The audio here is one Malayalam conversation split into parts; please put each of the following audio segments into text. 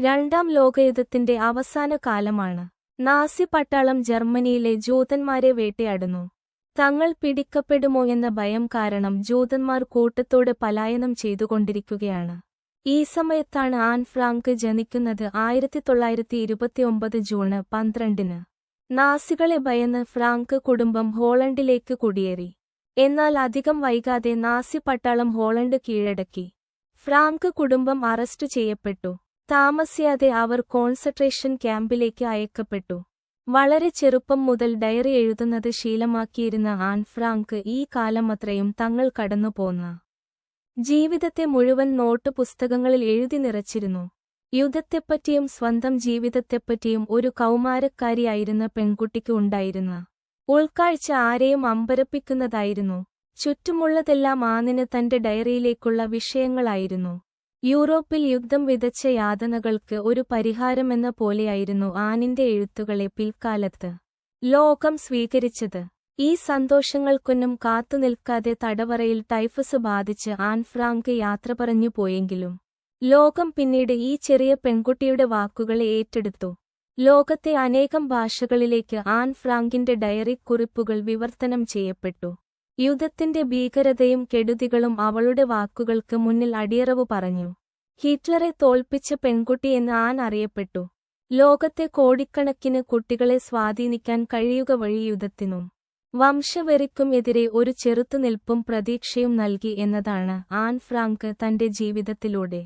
രണ്ടാം ലോകയുദ്ധത്തിന്റെ അവസാന കാലമാണ്. നാസി പട്ടാളം ജർമ്മനിയിലെ ജൂതന്മാരെ വേട്ടയാടുന്നു. തങ്ങൾ പിടിക്കപ്പെടുമോ എന്ന ഭയം കാരണം ജൂതന്മാർ കൂട്ടത്തോടെ പലായനം ചെയ്തുകൊണ്ടിരിക്കുകയാണ്. ഈ സമയത്താണ് ആൻ ഫ്രാങ്ക് ജനിക്കുന്നത് ആയിരത്തി തൊള്ളായിരത്തി ഇരുപത്തിയൊമ്പത് ജൂണ് പന്ത്രണ്ടിന്. നാസികളെ ഭയന്ന് ഫ്രാങ്ക് കുടുംബം ഹോളണ്ടിലേക്ക് കുടിയേറി. എന്നാൽ അധികം വൈകാതെ നാസി പട്ടാളം ഹോളണ്ട് കീഴടക്കി. ഫ്രാങ്ക് കുടുംബം അറസ്റ്റ് ചെയ്യപ്പെട്ടു. താമസിയാതെ അവർ കോൺസെൻട്രേഷൻ ക്യാമ്പിലേക്ക് അയക്കപ്പെട്ടു. വളരെ ചെറുപ്പം മുതൽ ഡയറി എഴുതുന്നത് ശീലമാക്കിയിരുന്ന ആൻ ഫ്രാങ്ക് ഈ കാലമത്രയും തങ്ങൾ കടന്നുപോന്ന ജീവിതത്തെ മുഴുവൻ നോട്ട് പുസ്തകങ്ങളിൽ എഴുതി നിറച്ചിരുന്നു. യുദ്ധത്തെപ്പറ്റിയും സ്വന്തം ജീവിതത്തെപ്പറ്റിയും ഒരു കൗമാരക്കാരിയായിരുന്ന പെൺകുട്ടിക്ക് ഉണ്ടായിരുന്ന ഉൾക്കാഴ്ച ആരെയും അമ്പരപ്പിക്കുന്നതായിരുന്നു. ചുറ്റുമുള്ളതെല്ലാം ആനിന് തന്റെ ഡയറിയിലേക്കുള്ള വിഷയങ്ങളായിരുന്നു. യൂറോപ്പിൽ യുദ്ധം വിതച്ച യാതനകൾക്ക് ഒരു പരിഹാരമെന്ന പോലെയായിരുന്നു ആനിന്റെ എഴുത്തുകളെ പിൽക്കാലത്ത് ലോകം സ്വീകരിച്ചത്. ഈ സന്തോഷങ്ങൾക്കൊന്നും കാത്തുനിൽക്കാതെ തടവറയിൽ ടൈഫസ് ബാധിച്ച് ആൻ ഫ്രാങ്ക് യാത്ര പറഞ്ഞു പോയെങ്കിലും ലോകം പിന്നീട് ഈ ചെറിയ പെൺകുട്ടിയുടെ വാക്കുകളെ ഏറ്റെടുത്തു. ലോകത്തെ അനേകം ഭാഷകളിലേക്ക് ആൻ ഫ്രാങ്കിന്റെ ഡയറി കുറിപ്പുകൾ വിവർത്തനം ചെയ്യപ്പെട്ടു. യുദ്ധത്തിന്റെ ഭീകരതയും കെടുതികളും അവളുടെ വാക്കുകൾക്ക് മുന്നിൽ അടിയറവ് പറഞ്ഞു. ഹിറ്റ്ലറെ തോൽപ്പിച്ച പെൺകുട്ടി എന്ന് ആൻ അറിയപ്പെട്ടു. ലോകത്തെ കോടിക്കണക്കിന് കുട്ടികളെ സ്വാധീനിക്കാൻ കഴിയുക വഴി യുദ്ധത്തിനും വംശവെറിക്കും എതിരെ ഒരു ചെറുത്തുനിൽപ്പും പ്രതീക്ഷയും നൽകി എന്നതാണ് ആൻ ഫ്രാങ്ക് തന്റെ ജീവിതത്തിലൂടെ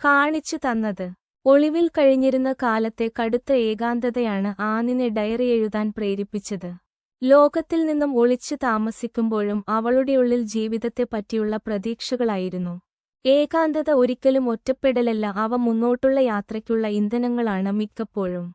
കാണിച്ചു തന്നത്. ഒളിവിൽ കഴിഞ്ഞിരുന്ന കാലത്തെ കടുത്ത ഏകാന്തതയാണ് ആനിനെ ഡയറി എഴുതാൻ പ്രേരിപ്പിച്ചത്. ലോകത്തിൽ നിന്നും ഒളിച്ചു താമസിക്കുമ്പോഴും അവളുടെ ഉള്ളിൽ ജീവിതത്തെ പറ്റിയുള്ള പ്രതീക്ഷകളായിരുന്നു. ഏകാന്തത ഒരിക്കലും ഒറ്റപ്പെടലല്ല അവ മുന്നോട്ടുള്ള യാത്രയ്ക്കുള്ള ഇന്ധനങ്ങളാണ് മിക്കപ്പോഴും.